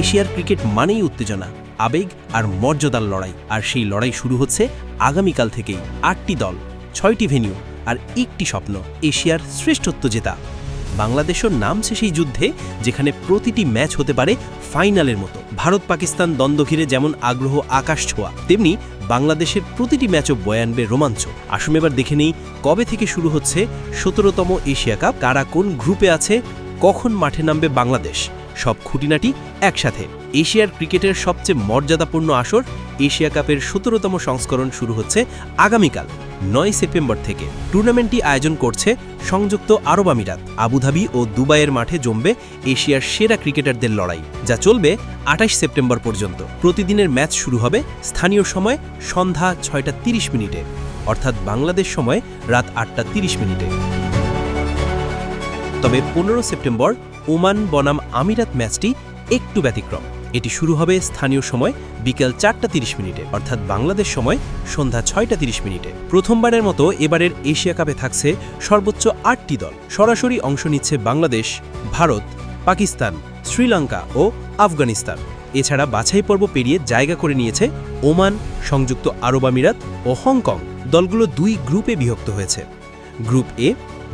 এশিয়ার ক্রিকেট মানেই উত্তেজনা, আবেগ আর মর্যাদার লড়াই। আর সেই লড়াই শুরু হচ্ছে আগামীকাল থেকেই। আটটি দল, ছয়টি ভেনিউ আর একটি স্বপ্ন, এশিয়ার শ্রেষ্ঠত্ব জেতা। বাংলাদেশও নামছে সেই যুদ্ধে, যেখানে প্রতিটি ম্যাচ হতে পারে ফাইনালের মতো। ভারত পাকিস্তান দ্বন্দ্ব ঘিরে যেমন আগ্রহ আকাশ ছোঁয়া, তেমনি বাংলাদেশের প্রতিটি ম্যাচও বয়ে আনবে রোমাঞ্চ। আসুন এবার দেখে নেই কবে থেকে শুরু হচ্ছে সতেরোতম এশিয়া কাপ, কারা কোন গ্রুপে আছে, কখন মাঠে নামবে বাংলাদেশ। সব খুঁটিনাটি একসাথে। এশিয়ার ক্রিকেটের সবচেয়ে মর্যাদাপূর্ণ আসর, এশিয়া কাপের সতেরোতম সংস্করণ শুরু হচ্ছে আগামীকাল, নয় সেপ্টেম্বর থেকে। টুর্নামেন্টটি আয়োজন করছে সংযুক্ত আরব আমিরাত, আবুধাবি ও দুবাইয়ের মাঠে জমবে এশিয়ার সেরা ক্রিকেটারদের লড়াই, যা চলবে আঠাশ সেপ্টেম্বর পর্যন্ত। প্রতিদিনের ম্যাচ শুরু হবে স্থানীয় সময় সন্ধ্যা ছয়টা তিরিশ মিনিটে, অর্থাৎ বাংলাদেশ সময় রাত আটটা তিরিশ মিনিটে। তবে পনেরো সেপ্টেম্বর ওমান বনাম আমিরাত ম্যাচটি একটু ব্যতিক্রম। এটি শুরু হবে স্থানীয় সময় বিকেল চারটা তিরিশ মিনিটে, অর্থাৎ বাংলাদেশ সময় সন্ধ্যা ছয়টা তিরিশ মিনিটে। প্রথমবারের মতো এবারের এশিয়া কাপে থাকছে সর্বোচ্চ আটটি দল। সরাসরি অংশ নিচ্ছে বাংলাদেশ, ভারত, পাকিস্তান, শ্রীলঙ্কা ও আফগানিস্তান। এছাড়া বাছাই পর্ব পেরিয়ে জায়গা করে নিয়েছে ওমান, সংযুক্ত আরব আমিরাত ও হংকং। দলগুলো দুই গ্রুপে বিভক্ত হয়েছে। Group A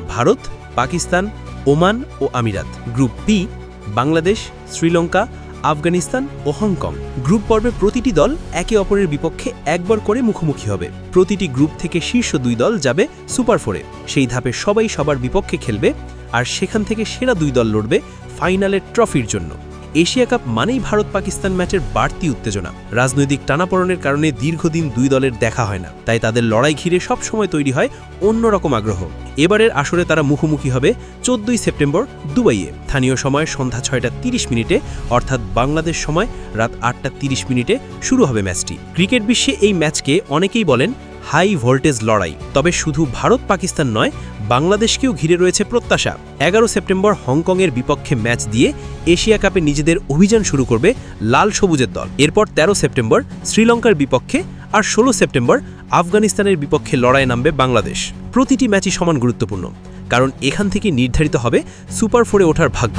Bharat, Pakistan Oman ও আমিরাত। গ্রুপ বি বাংলাদেশ, শ্রীলঙ্কা, আফগানিস্তান ও হংকং। গ্রুপ পর্বে প্রতিটি দল একে অপরের বিপক্ষে একবার করে মুখোমুখি হবে। প্রতিটি গ্রুপ থেকে শীর্ষ দুই দল যাবে সুপার ফোরে। সেই ধাপে সবাই সবার বিপক্ষে খেলবে, আর সেখান থেকে সেরা দুই দল লড়বে ফাইনালের ট্রফির জন্য। এশিয়া কাপ মানেই ভারত পাকিস্তান ম্যাচের বাড়তি উত্তেজনা। রাজনৈতিক টানাপড়নের কারণে দীর্ঘদিন দুই দলের দেখা হয় না। তাই তাদের লড়াই ঘিরে সব সময় তৈরি হয় অন্যরকম আগ্রহ। এবারের আসরে তারা মুখোমুখি হবে চোদ্দই সেপ্টেম্বর দুবাইয়ে। স্থানীয় সময় সন্ধ্যা ছয়টা তিরিশ মিনিটে, অর্থাৎ বাংলাদেশ সময় রাত আটটা তিরিশ মিনিটে শুরু হবে ম্যাচটি। ক্রিকেট বিশ্বে এই ম্যাচকে অনেকেই বলেন হাই ভোল্টেজ লড়াই। তবে শুধু ভারত পাকিস্তান নয় বাংলাদেশকেও ঘিরে রয়েছে প্রত্যাশা। এগারো সেপ্টেম্বর হংকংয়ের বিপক্ষে ম্যাচ দিয়ে এশিয়া কাপে নিজেদের অভিযান শুরু করবে লাল সবুজের দল। এরপর ১৩ সেপ্টেম্বর শ্রীলঙ্কার বিপক্ষে আর ষোলো সেপ্টেম্বর আফগানিস্তানের বিপক্ষে লড়াই নামবে বাংলাদেশ। প্রতিটি ম্যাচই সমান গুরুত্বপূর্ণ, কারণ এখান থেকে নির্ধারিত হবে সুপার ফোরে ওঠার ভাগ্য।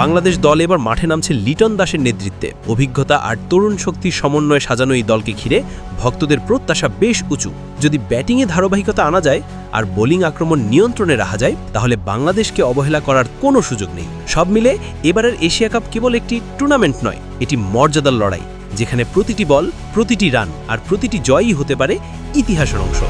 বাংলাদেশ দল এবার মাঠে নামছে লিটন দাসের নেতৃত্বে। অভিজ্ঞতা আর তরুণ শক্তির সমন্বয়ে সাজানো এই দলকে ঘিরে ভক্তদের প্রত্যাশা বেশ উঁচু। যদি ব্যাটিংয়ে ধারাবাহিকতা আনা যায় আর বোলিং আক্রমণ নিয়ন্ত্রণে রাখা যায়, তাহলে বাংলাদেশকে অবহেলা করার কোনো সুযোগ নেই। সব মিলে এবারের এশিয়া কাপ কেবল একটি টুর্নামেন্ট নয়, এটি মর্যাদার লড়াই, যেখানে প্রতিটি বল, প্রতিটি রান আর প্রতিটি জয়ই হতে পারে ইতিহাসের অংশ।